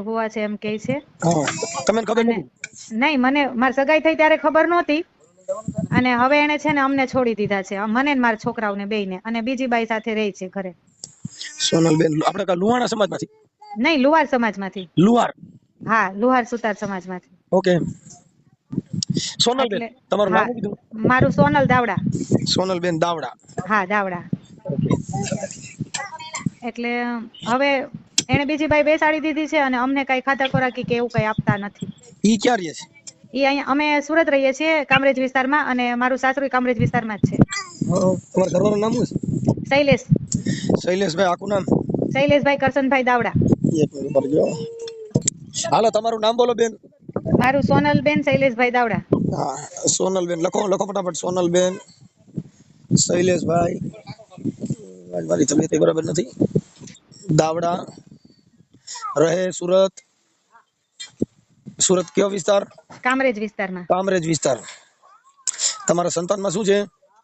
હોવા છે એમ કે છે. તમને ખબર નહીં? મને મારી સગાઈ થઈ ત્યારે ખબર નહોતી. અને હવે એને છે ને અમને છોડી દીધા છે. મને ને મારા છોકરાઓને બેયને. અને બીજી બાઈ સાથે રહે છે ઘરે. સોનલબેન આપણે લુહાણા સમાજમાંથી? નહીં લુહાર સમાજમાંથી. લુહાર? હા લુહાર સુતાર સમાજમાંથી. ઓકે. સોનલબેન તમારું નામ કીધું? મારું સોનલ દાવડા. સોનલબેન દાવડા. હા દાવડા. એટલે હવે એને બીજી ભાઈ બેસાડી દીધી છે અને અમને કઈ ખાતા ખોરાકી કે એવું કઈ આપતા નથી. ઈ ક્યાં રહે છે? ઈ અહીંયા અમે સુરત રહીએ છીએ કામરેજ વિસ્તારમાં અને મારું સાસરું કામરેજ વિસ્તારમાં જ છે. તમારા ઘરવાળાનું નામ શું છે? શૈલેષ. શૈલેષભાઈ આખું નામ? શૈલેષભાઈ કરશનભાઈ દાવડા. એક મિનિટ હાલો તમારું નામ બોલો બેન. મારું સોનલબેન શૈલેષભાઈ દાવડા. હા સોનલબેન લખો લખો ફટાફટ સોનલબેન શૈલેષભાઈ. મારી તબિયત બરાબર નથી. દાવડા. રહે સુરત? સુરત કયો વિસ્તાર? કામરેજ વિસ્તારમાં. કામરેજ વિસ્તાર. તમારા સંતાનમાં શું છે?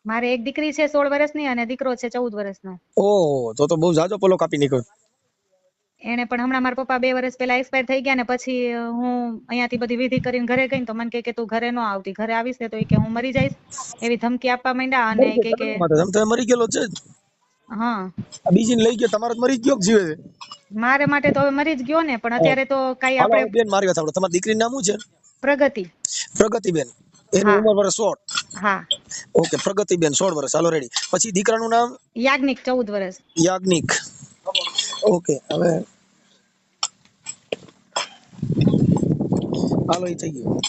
મારે એક દીકરી છે 16 વર્ષની અને દીકરો છે 14 વર્ષનો. ઓહ તો તો બહુ જાજો પોલો કાપી નીકળ્યો. એને પણ હમણાં મારા પપ્પા બે વર્ષ પહેલા એક્સપાયર થઈ ગયા ને પછી હું અહીંયાથી બધી વિધિ કરીને ઘરે ગઈ તો મને કહે કે તું ઘરે ન આવતી. ઘરે આવીશ ને તો એ કે હું મરી જઈશ. એવી ધમકી આપવા માંડ્યા અને કે કે તમે મરી ગયેલો છે. હા. બીજીને લઈ ગયો તમારો મરી ગયો જીવે છે? મારે માટે તો હવે મરી જ ગયો ને પણ અત્યારે તો કઈ આપણે બેન મારી વાત સાંભળો. તમારી દીકરીનું નામ શું છે? પ્રગતિ. પ્રગતિબેન એની ઉંમર વર્ષ સોળ. હા. ઓકે પ્રગતિ બેન સોળ વર્ષ. હાલો રેડી પછી દીકરાનું નામ? યાજ્ઞિક ચૌદ વર્ષ. યાજ્ઞિક. ઓકે હવે હાલો એ થઈ ગયું.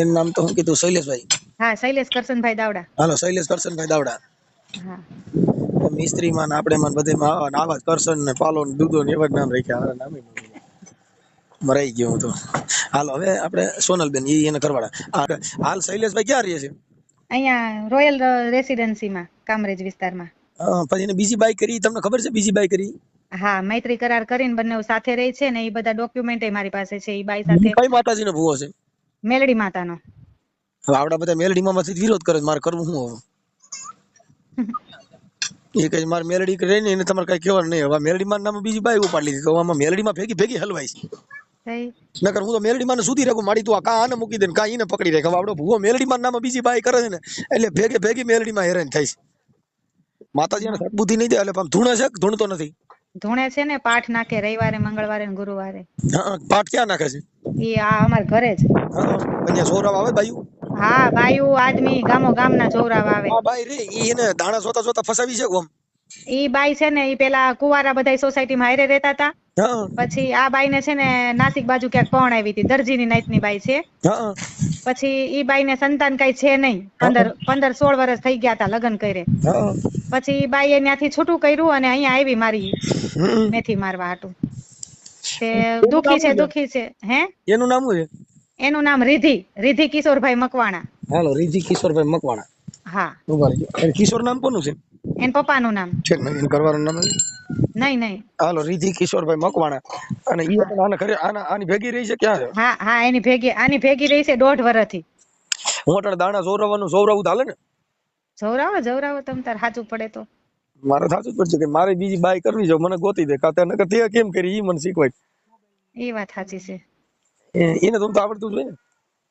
એનું નામ તો હું કીધું શૈલેષભાઈ. હા શૈલેષ કરશનભાઈ દાવડા. હાલો શૈલેષ કરશનભાઈ દાવડા. હા. મિસ્ત્રીમાં ને આપણે માં બધે માં ને આવા કરશન ને પાલો ને દૂધો ને એવા જ નામ રાખ્યા. હારા નામે મરાઈ ગયો હું તો. હાલો હવે આપણે સોનલબેન ઈ એને કરવાડા હાલ શૈલેષભાઈ ક્યાં રહે છે? અહીંયા રોયલ રેસિડેન્સીમાં કામરેજ વિસ્તારમાં. પછી એને બીજી બાય કરી તમને ખબર છે બીજી બાય કરી? હા મૈત્રી કરાર કરીને બંને સાથે રહે છે ને એ બધા ડોક્યુમેન્ટ મારી પાસે છે એ બાઈ સાથે કઈ માતાજીનો ભૂવો છે? મેલડી માતાનો. હવે આવડા બધા મેલડીમાં માંથી વિરોધ કરે મારે કરવું શું હવે? એ કઈ મારે મેલડી રહી ને એને તમારે કઈ કહેવાનું નહીં હવે મેલડી માં નામે બીજી બાઈ ઉપાડી લીધી તો આમાં મેલડીમાં ભેગી ભેગી હલવાઈ નકર હું તો મેલડીમાં સુધી રાખું મારી તું આ કા આને મૂકી દે ને કા ઈને પકડી રાખ. હવે આપણો ભૂવો મેલડીમાં નામે બીજી બાઈ કરે છે ને એટલે ભેગે ભેગી મેલડીમાં હેરાન થાય છે. માતાજીને સદબુદ્ધિ નહીં દે એટલે પણ ધૂણે છે ધૂણ ધૂણતો નથી? ધૂણે છે ને પાઠ નાખે રવિવારે મંગળવારે ને ગુરુવારે. હા પાઠ ક્યાં નાખે છે? એ આ અમાર ઘરે જ. હા. અહીંયા સોરાવ આવે બાયું? હા બાયુ આદમી ગામો ગામના ના આવે. આ બાઈ રે એને દાણા જોતા જોતા ફસાવી છે ઈ બાઈ છે ને ઈ પેલા કુવારા બધા સોસાયટીમાં હારે રહેતા હતા પછી આ બાઈને છે ને નાસિક બાજુ ક્યાંક પણ આવી હતી દરજીની નાઈટની બાઈ છે. પછી ઈ બાઈને સંતાન કઈ છે નહીં. પંદર પંદર સોળ વર્ષ થઈ ગયા હતા લગ્ન કરે. પછી ઈ બાઈએ ત્યાંથી છૂટું કર્યું અને અહીંયા આવી મારી મેથી મારવા હાટું. તે દુખી છે દુખી છે. હે? એનું નામ શું છે? એનું નામ રિધિ રિધિ કિશોરભાઈ મકવાણા. હાલો રિધિ કિશોરભાઈ મકવાણા. હા. ઊભા રહેજો. કિશોર નામ કોનું છે? એન પપ્પાનું નામ. છે એન ઘરવાળાનું નામ નહીં નહીં. હાલો રિધિ કિશોરભાઈ મકવાણા. અને ઈ પણ આને ઘરે આના આની ભેગી રહી છે ક્યાં હા હા એની ભેગી આની ભેગી રહી છે દોઢ વર્ષથી હું અટાણે દાણા જોરવાનું જોવરાવું તો હાલે ને? જોરાવો જોરાવો તમ તાર સાચું પડે તો. મારે સાચું પડશે કે મારે બીજી બાઈ કરવી છે મને ગોતી દે. કાતે નકર તે કેમ કરી ઈ મને શીખવાય. એ વાત સાચી છે. એને તો આવડતું જોઈએ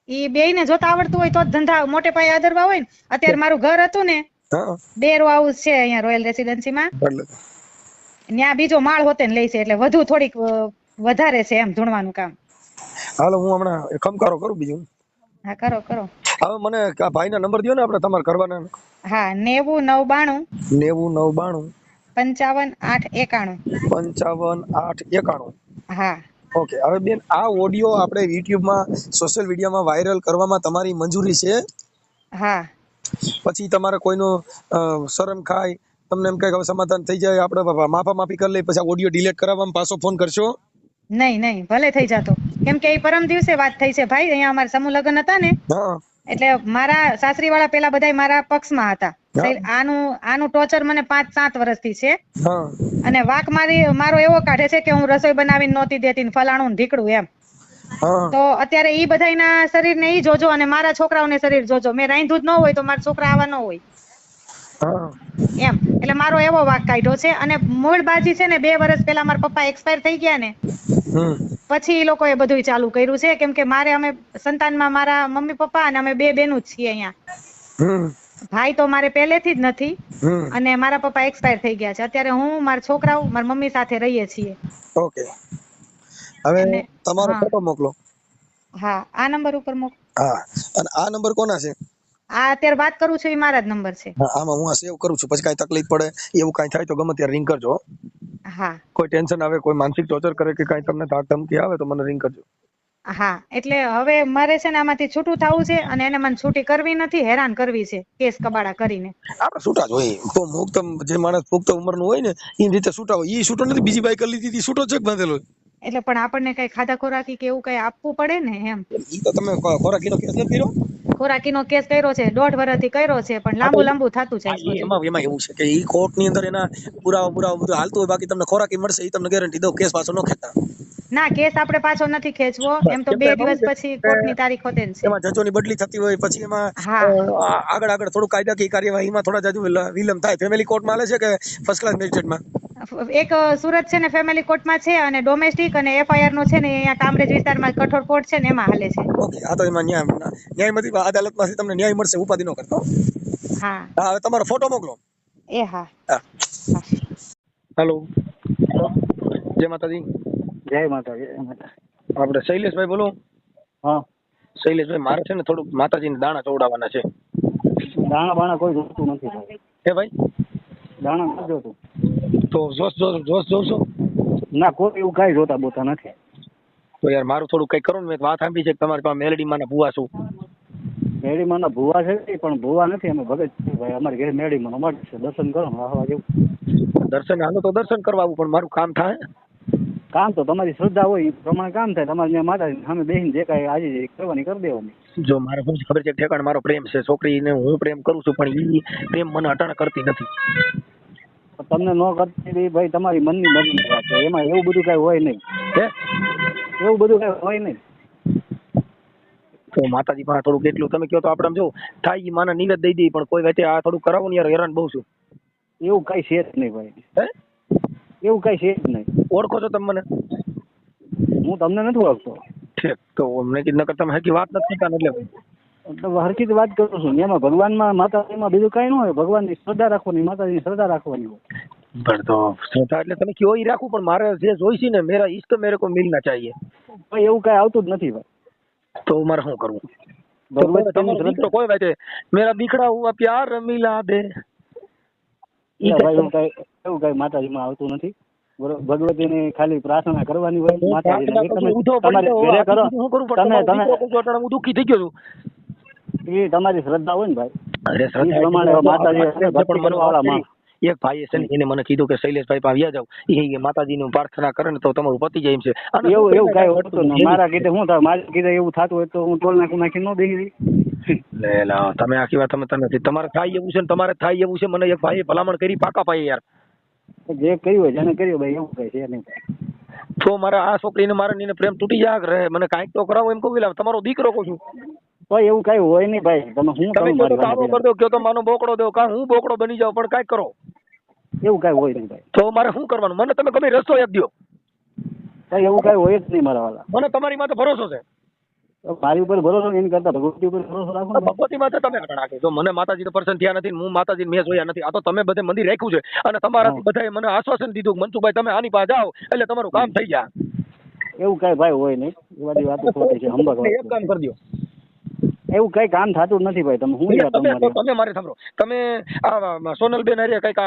ઈ બેય ને જોતા આવડતું હોય તો જ ધંધા મોટે પાયે આદરવા હોય ને. અત્યારે મારું ઘર હતું ને બે રો હાઉસ છે અહીંયા રોયલ રેસિડેન્સી માં ત્યાં બીજો માળ હોતે ને લઈ છે એટલે વધુ થોડીક વધારે છે એમ ધૂણવાનું કામ. હાલો હું હમણાં ખમકારો કરું બીજું. હા કરો કરો. હવે મને ભાઈ ના નંબર દો ને આપણે તમારે કરવાના હા નેવું નવ બાણું નેવું નવ બાણું પંચાવન આઠ એકાણું. પંચાવન આઠ એકાણું. હા. ઓકે હવે બેન આ ઓડિયો આપણે યુટ્યુબમાં સોશિયલ મીડિયામાં વાયરલ કરવામાં તમારી મંજૂરી છે? હા. પછી તમારે કોઈનો શરમ ખાય તમને એમ કઈ હવે સમાધાન થઈ જાય આપણે માફા માફી કરી લઈ પછી ઓડિયો ડિલીટ કરાવવામાં પાછો ફોન કરશો? નહીં નહીં ભલે થઈ જાતો. કેમ કે એ પરમ દિવસે વાત થઈ છે. ભાઈ અહીંયા અમારા સમૂહ લગ્ન હતા ને એટલે મારા સાસરી વાળા પેલા બધા મારા પક્ષમાં હતા. આનું આનું ટોર્ચર મને પાંચ સાત વર્ષથી છે. અને વાક મારી મારો એવો કાઢે છે કે હું રસોઈ બનાવીને નહોતી દેતી ને ફલાણું ને ઢીકડું એમ. તો અત્યારે ઈ બધાયના શરીરને ઈ જોજો અને મારા છોકરાઓને શરીર જોજો. મેં રાંધ્યું જ ન હોય તો મારા છોકરા આવા ન હોય. એમ. એટલે મારો એવો વાક કાઢ્યો છે. અને મૂળ બાજી છે ને બે વર્ષ પહેલા મારા પપ્પા એક્સપાયર થઈ ગયા ને પછી એ લોકોએ બધું ચાલુ કર્યું છે. કેમ કે મારે અમે સંતાનમાં મારા મમ્મી પપ્પા અને અમે બે બેનું જ છીએ અહીંયા. ભાઈ તો મારે પહેલેથી જ નથી અને મારા પપ્પા એક્સપાયર થઈ ગયા છે. અત્યારે હું મારા છોકરાઓ મારા મમ્મી સાથે રહીએ છીએ. ઓકે. હવે તમારો. ફોટો મોકલો. હા આ નંબર ઉપર મોક હા. અને આ નંબર કોના છે? આ અત્યારે વાત કરું છું એ મારા જ નંબર છે. હા, આમાં હું આ સેવ કરું છું. પછી કાંઈ તકલીફ પડે એવું કાંઈ થાય તો ગમે ત્યારે રિંગ કરજો હા. કોઈ ટેન્શન આવે કોઈ માનસિક ટોર્ચર કરે કે કાંઈ તમને ધાક ધમકી આવે તો મને રિંગ કરજો. હા એટલે હવે મારે છે ને આમાંથી છૂટું થવું છે અને એને મને છૂટી કરવી નથી હેરાન કરવી છે કેસ કબાડા કરીને. આપણે છૂટા જ હોય. તો મુક્ત જે માણસ પુખ્ત ઉંમરનું હોય ને એ રીતે છૂટા હોય. ઈ છૂટો નથી બીજી બાઈક કરી લીધી છૂટો છે બાંધેલો એટલે પણ આપણને કઈ ખાધા ખોરાકી કે એવું કઈ આપવું પડે ને એમ? તો તમે ખોરાકીનો કેસ નથી કર્યો? ખોરાકીનો કેસ કર્યો છે દોઢ વર્ષથી કર્યો છે પણ લાંબુ લાંબુ થતું જાય છે એમાં એમાં એવું છે કે ઈ કોર્ટની અંદર એના પુરાવા પુરાવા બધું હાલતું હોય બાકી તમને ખોરાકી મળશે એ તમને ગેરંટી દઉં કેસ પાછો ન ખેંચતા. ના કેસ આપણે પાછો નથી ખેંચવો. એમ તો બે દિવસ પછી કોર્ટની તારીખ હોતે છે. એમાં જજોની બદલી થતી હોય પછી એમાં આગળ આગળ થોડું કાયદાકીય કાર્યવાહીમાં થોડા જજુ વિલ- વિલંબ થાય. ફેમિલી કોર્ટમાં હાલે છે કે ફર્સ્ટ ક્લાસ મેજિસ્ટ્રેટમાં એક સુરત છે ને ફેમિલી કોર્ટમાં છે અને ડોમેસ્ટિક અને એફઆઈઆર નો છે ને અહીંયા કામરેજ વિસ્તારમાં કઠોર કોર્ટ છે ને એમાં હાલે છે. ઓકે આ તો એમાં ન્યાય ન્યાયમતી અદાલતમાંથી તમને ન્યાય મળશે ઉપાધિ નો કરતો હા. હવે તમારો ફોટો મોકલો. એ હા. હેલો જય માતાજી. જય માતા જય આપણે શૈલેષભાઈ બોલો. હા. શૈલેષભાઈ મારે છે ને થોડુંક માતાજીને દાણા ચોવડાવવાના છે. દાણા બાણા કોઈ જોતું નથી હે ભાઈ? દાણા નથી જોતું. તો જોશ જોશ જોશ જોશો? ના કોઈ એવું કાંઈ જોતા બોતા નથી. તો યાર મારું થોડું કઈ કરો ને મેં વાત સાંભળી છે કે તમારી પાસે મેલડી માના ભૂવા છું મેડીમાના ભૂવા છે પણ ભૂવા નથી અમે ભગત ભાઈ. અમારે ઘરે મેડીમાં અમારે છે. દર્શન કરો વાહવા જેવું. દર્શન હાલો તો દર્શન કરવા આવું પણ મારું કામ થાય. કામ તો તમારી શ્રદ્ધા હોય એ પ્રમાણે કામ થાય. તમારે ત્યાં માતાજી સામે બેસીને જે કાંઈ આજે કરવાની કરી દેવાની. જો મારે શું ખબર છે ઠેકાણ મારો પ્રેમ છે છોકરીને હું પ્રેમ કરું છું પણ એ પ્રેમ મને અટાણ કરતી નથી. તમને ન કરતી ભાઈ તમારી મનની મરજીની વાત છે. એમાં એવું બધું કાંઈ હોય નહીં. હે? એવું બધું કાંઈ હોય નહીં. તો માતાજી પાસે થોડુંક એટલું તમે કહો તો આપણે આમ જો થાય એ માને નિવેદ દઈ દઈ પણ કોઈ વચ્ચે આ થોડું કરાવો ને યાર હેરાન બહુ છું. એવું કાંઈ છે જ નહીં ભાઈ. હે? એવું કઈ છે જ નહીં. ઓળખો છો તમે મને? હું તમને નથી ઓળખતો. ઠીક તો અમને કીધું નકર તમે હકી વાત નથી કરતા એટલે. એટલે હરખી વાત કરું છું એમાં ભગવાનમાં માતાજીમાં બીજું કાંઈ ન હોય. ભગવાનની શ્રદ્ધા રાખવાની માતાજીની શ્રદ્ધા રાખવાની હોય. પણ તો શ્રદ્ધા એટલે તમે કયો ઈ રાખું પણ મારે જે જોઈશે ને મેરા ઈષ્ટ મેરે કો મિલના ચાહીએ. ભાઈ એવું કાંઈ આવતું જ નથી ભાઈ. તો મારે શું કરવું? ભગવાન તમારો કોઈ વાત મેરા દીકરા હુઆ પ્યાર મિલા દે. ભાઈ એવું કઈ એવું કાંઈ માતાજીમાં આવતું નથી. ભગવતી ની ખાલી પ્રાર્થના કરવાની હોય કરું. તમે તમે હું દુઃખી થઈ ગયો છું. એ તમારી શ્રદ્ધા હોય ને ભાઈ. અરે પ્રમાણે માતાજી ભક્તિ કરવાવાળા એક ભાઈ છે એને મને કીધું કે શૈલેષભાઈ પાસે આવ્યા જાવ એ માતાજીનું પ્રાર્થના કરે ને તો તમારું પતી જાય એમ છે. એવું એવું કઈ હોતું મારા કીધે હું થાય? મારા કીધે એવું થતું હોય તો હું ટોલ નાખું નાખી ન બેસી રહી. લે લા. તમે આખી વાત તમે તમે તમારે થાય એવું છે ને તમારે થાય એવું છે મને એક ભાઈએ ભલામણ કરી પાકા ભાઈ યાર. જે કર્યું હોય જેને કર્યું ભાઈ એવું કઈ છે નહીં તો મારે આ છોકરીને મારે નીને પ્રેમ તૂટી જાય રહે. મને કાંઈક તો કરાવો એમ કહું તમારો દીકરો કહું છું. ભાઈ એવું કઈ હોય નહીં ભાઈ. તમે હું તમે તારો વાત કરી દો કે તો માનો બોકડો દો. કાં હું બોકડો બની જાઉં પણ કાંઈક કરો. એવું કઈ હોય નહીં ભાઈ. તો મારે શું કરવાનું? મને તમે ગમે રસ્તો યાદ દો એવું કઈ હોય જ નહીં મારા વાળા. મને તમારી માથે ભરોસો છે. મારી ઉપર ભરોસો એની કરતા ભગવતી ઉપર ભરોસો રાખો. ભગવતી માથે તમે અટણ રાખી જો મને માતાજી તો પર્સન થયા નથી હું માતાજી મેં જોયા નથી. આ તો તમે બધે મંદિર રાખ્યું છે. અને તમારાથી બધાએ મને આશ્વાસન દીધું કે મનસુખભાઈ તમે આની પાસે જાઓ એટલે તમારું કામ થઈ જાય. એવું કઈ ભાઈ હોય નહીં. એ બધી વાતો ખોટી છે હંબક એક કામ. કરી દો. એવું કઈ કામ થતું નથી ભાઈ. તમે હું તમે તમે મારે સાંભળો. તમે આ સોનલબેન બેન અરે કંઈક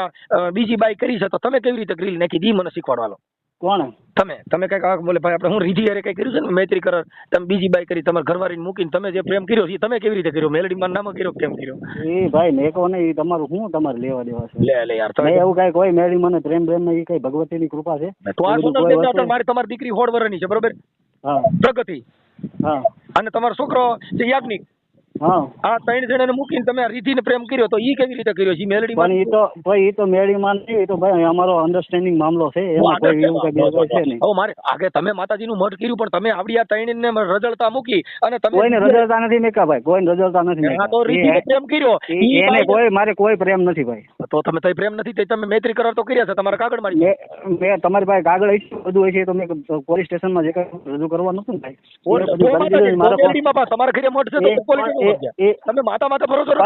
બીજી બાઈ કરી છે તો તમે કેવી રીતે ગ્રીલ નાખી દી મને શીખવાડવાલો કોણ? તમે તમે કંઈક બોલે ભાઈ આપણે હું રીધી હારે કઈ કર્યું છે ને? મૈત્રી કરાર તમે બીજી બાઈ કરી તમારે ઘરવાળીને મૂકીને તમે જે પ્રેમ કર્યો છે તમે કેવી રીતે કર્યો? મેલડી માં નામ કર્યો કેમ કર્યો? એ ભાઈ મેકો કોને એ તમારું શું તમારે લેવા દેવા છે? લે લે યાર તમે એવું કઈ કોઈ મેલડી મને પ્રેમ પ્રેમ એ કઈ ભગવતીની કૃપા છે? તો આ શું ના મારી તમારી દીકરી હોળ વરની છે બરોબર? હા. પ્રગતિ. હા. અને તમારો છોકરો છે યાજ્ઞિક. હા આ ત્રણ જણાને મૂકીને તમે આ રીતિને પ્રેમ કર્યો તો ઈ કેવી રીતે કર્યો? છે મેલડી પણ એ તો ભાઈ એ તો મેળીમાં નહીં એ તો ભાઈ અમારો અન્ડરસ્ટેન્ડિંગ મામલો છે એમાં કોઈ એવું કઈ બેસો છે નહીં. હવે મારે આગે તમે માતાજીનું મઢ કર્યું પણ તમે આવડી આ ત્રણને રજળતા મૂકી અને તમે કોઈને રજળતા નથી મેકા ભાઈ કોઈને રજળતા નથી મેકા તો. રીતિને પ્રેમ કર્યો. એને કોઈ મારે કોઈ પ્રેમ નથી ભાઈ. તો તમે તઈ પ્રેમ નથી તે તમે મૈત્રી કરાર તો કર્યા છે તમારા કાગળ મારી મેં મેં તમારી પાસે કાગળ હશે બધું હશે તો મેં પોલીસ સ્ટેશનમાં જે કઈ રજૂ કરવાનું હતું ભાઈ તમારા ઘરે મોટ છે તો તમે માતા માતા ભરોસો?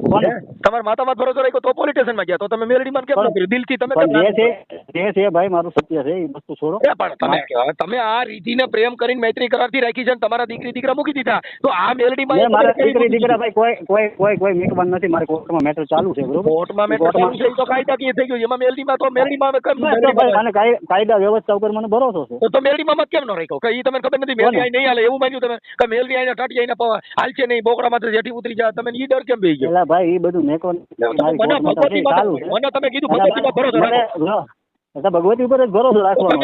તમારા માતા માત ભરોસો રાખ્યો તો પોલીસ સ્ટેશનમાં ગયા. તો તમે મેલડીમાં કેમ ન પણ- કર્યું દિલથી તમે કેમ જે છે જે છે ભાઈ મારું સત્ય છે એ વસ્તુ છોડો. પણ તમે તમે આ રીતિને પ્રેમ કરીને મૈત્રી કરારથી રાખી છે તમારા દીકરી દીકરા મૂકી દીધા. તો આ મેલડી માં મારા દીકરી દીકરા ભાઈ કોઈ કોઈ કોઈ કોઈ મીકવાનું નથી. મારે કોર્ટમાં મેટર ચાલુ છે બરોબર? કોર્ટમાં મેં કોર્ટમાં- ચાલુ છે તો કાયદાકીય થઈ ગયું. એમાં મેલડીમાં તો મેલડી માં કેમ એ મને કાય- કાયદા વ્યવસ્થા ઉપર મને ભરોસો છે. તો મેલડી માં મત કેમ ન રાખ્યો? કે ઈ તમને ખબર નથી મેલડી આઈ નહીં હાલે એવું માન્યું તમે. કે મેલડી આઈને ટાટી આઈને હાલશે નહીં બોકડા માથે જેઠી ઉતરી જાય તમે ઈ ડર કેમ બેહી ગયો? ભાઈ એ બધું મેકો મને તમે કીધું ભરોસો ભગવતી ઉપર જ ભરોસો રાખવાનો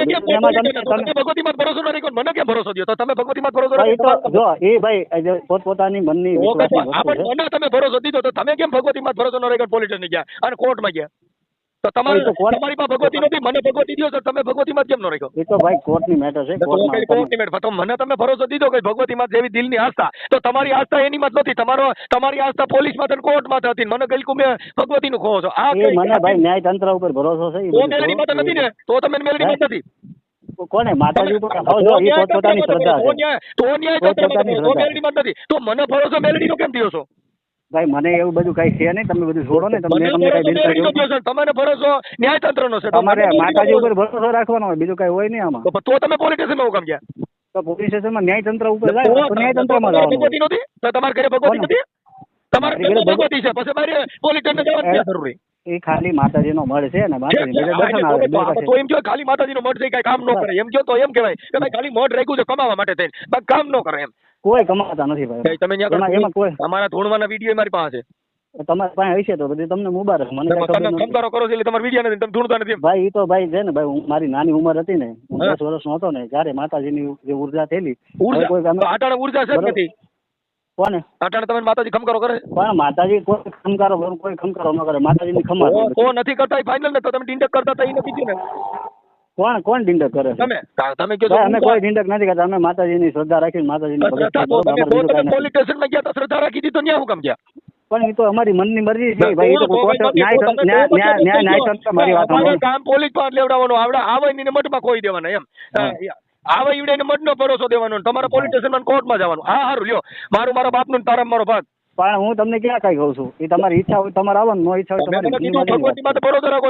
ભરોસો મને કેમ ભરોસો તો તમે ભગવતીમાં ભરોસો ભાઈ એ જો એ ભાઈ પોતપોતાની મનની મને તમે ભરોસો દીધો તો તમે કેમ ભગવતી માં ભરોસો ન રાખ્યો? પોલીસ ગયા અને કોર્ટમાં ગયા? તો તમારે કોર્ટ- તમારી પાસે ભગવતી નથી મને ભગવતી દ્યો તો તમે ભગવતીમાં કેમ નો રાખ્યો. એ તો ભાઈ કોર્ટની મેટર છે કોર્ટની મેટર તો મને તમે ભરોસો દીધો કે ભગવતીમાં જેવી દિલની આસ્થા. તો તમારી આસ્થા એની માં નથી તમારો તમારી આસ્થા પોલીસમાં કોર્ટમાં હતી મને ગલકુ મેં ભગવતી નું ખોવો છો. આ મને ભાઈ ન્યાયતંત્ર ઉપર ભરોસો છે તો મેલડી માં નથી ને? તો તમે મેલડી માં નથી. કોને? માતાજી ઉપર હવે એ પોતપોતાની શ્રદ્ધા છે. તો ન્યાય. તો મેલડી માં નથી. તો મને ભરોસો મેલડી નો કેમ થયો છો? ભાઈ મને એવું બધું કઈ છે નહીં તમે બધું છોડો ને તમને મને તમને કઈ થયો છે તમારે ભરોસો ન્યાય તંત્ર નો છે તમારે માતાજી ઉપર ભરોસો? રાખવાનો હોય બીજું કઈ હોય નહીં આમાં. તો તમે પોલીસ સ્ટેશનમાં કેમ ગયા તો પોલીસ સ્ટેશનમાં ન્યાયતંત્ર ઉપર જાય તો ન્યાયતંત્રમાં તમારે જવાનું તમારા ઘરે ભગવતી નથી? તમારે છે. પછી મારે પોલીસ સ્ટેશન જવાની ક્યાં જરૂરી. એ ખાલી માતાજીનો મળ છે ને માતાજી છે, બીજા હા, દર્શન આવે તો- એમ કહો ખાલી માતાજીનો મઢ છે કઈ કામ ન કરે. એમ કહો તો એમ કહેવાય કે ભાઈ ખાલી મઢ રાખ્યું છે કમાવા માટે થઈને. બાકી કામ ન કરે એમ. કોઈ કમાતા નથી ભાઈ. તમે એમાં કોઈ તમારા ધૂણવાના વીડિયો મારી પાસે છે. તમારી પાસે હશે તો બધી તમને મુબારક. મને તમે નથી. કરો છો એટલે તમારે વીડિયો નથી તમે ધૂળતા નથી ભાઈ એ તો ભાઈ છે ને ભાઈ મારી નાની ઉંમર હતી ને હું વર્ષ દસ વર્ષનો હતો ને ત્યારે માતાજીની જે ઊર્જા થયેલી ઊર્જા? આટાણે ઊર્જા છે નથી. કોને આટાણે તમે માતાજી ખમકારો કરે પણ માતાજી કોઈ ખમકારો કરે, કોઈ ખમકારો ન કરે માતાજીની ખમા કો- કો નથી કરતા ફાઇનલ ને તો તમે ડિંડક કરતા હતા એ નથી થયું ને કોણ કોણ ડિંડક કરે છે તમે તમે કહો છો અમે કોઈ ડિંડક નથી કરતા અમે માતાજીની શ્રદ્ધા રાખીને માતાજીની. પોલીસ સ્ટેશનમાં ગયા તો રાખી દીધી તો ન્યા હું કામ ગયા પણ એ તો અમારી મનની મરજી છે ભાઈ તો તો કોર્ટ ભાઈ ન્યાય ન્યાય ન્યાય ન્યાય ન્યાય કહો. તંત્ર મારી વાત કામ પોલીસ પર લેવડાવવાનું આવડે આવે એને મઠમાં કોઈ દેવાના એમ. આવે ઈવડે મઠનો ભરોસો દેવાનો તમારે પોલીસ સ્ટેશનમાં કોર્ટમાં જવાનું. હા હારું લ્યો. મારું મારા બાપનું તારા મારો ભાગ. પણ હું તમને ક્યાં કઈ કહું છું? એ તમારી ઈચ્છા હોય તમારે આવવાનું નો ઈચ્છા હોય તમે તમારી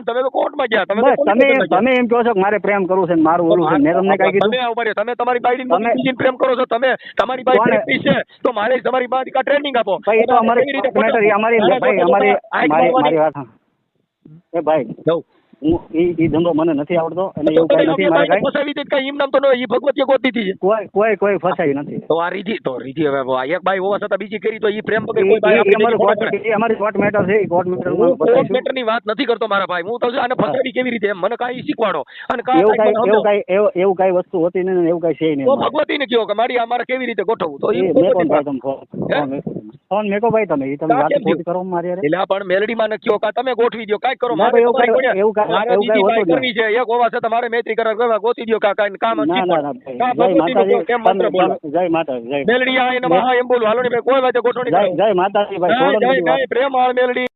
તમે તો કોર્ટમાં ગયા તમે તમે તમે એમ કહો છો કે મારે પ્રેમ કરવું છે ને મારું ઓલું છે મેં તમને કઈ કીધું? તમે તમારી બાઈડી તમે- પ્રેમ કરો છો તમે તમારી બાઈ પ્રેક્ટિસ છે તો મારે તમારી બાઈ કા ટ્રેનિંગ આપો. ભાઈ એ તો અમારી અમારી ભાઈ અમારી મારી મારી વાત એ ભાઈ. હું ધંધો મને નથી આવડતો અને એવું કઈ નથી મારે કઈ. ફસાવી દીધી કે એમ નામ તો ન હોય, ગોતી દીધી કોઈ કોઈ કોઈ ફસાઈ નથી. તો આ રીધી તો રીધી હવે એક બાઈ હોવા છતાં બીજી કરી તો ઈ પ્રેમ વગર કોઈ બાઈ ઈ- ઈ આપણે અમારું ખોટો કોર્ટ કરે. ઈ અમારી કોર્ટ મેટર છે કોર્ટ મેટર કોર્ટ મેટરની વાત નથી કરતો મારા ભાઈ હું તો આને ફસાવી કેવી રીતે એમ? મને કાંઈ શીખવાડો. અને કાંઈ એવું કાંઈ એવું. કઈ એવું વસ્તુ હોતી નહીં એવું કઈ છે નહીં તો અમારે. ભગવતીને કહો કે મારી અમારે કેવી રીતે ગોઠવવું? તો એ ફોન મેકો. ભાઈ તમે? ઈ તમે વાત કરો મારી. એટલે પણ મેલડીમાં ને કયો કા તમે ગોઠવી દો કઈ કરો મારે એવું કાંઈ- મારે બીજી કાંઈ બાઈ કરવી છે એક હોવા છતાં મારે મૈત્રી કરાર કરવા ગોતી દો કા કાંઈ કામ ના કેમ મંત્ર બોલો? જય માતાજી જય. મેલડી આ એમ બોલું હાલો ને કોઈ વાતે ગોઠવણી જય માતાજી ભાઈ જય જય પ્રેમ મેલડી.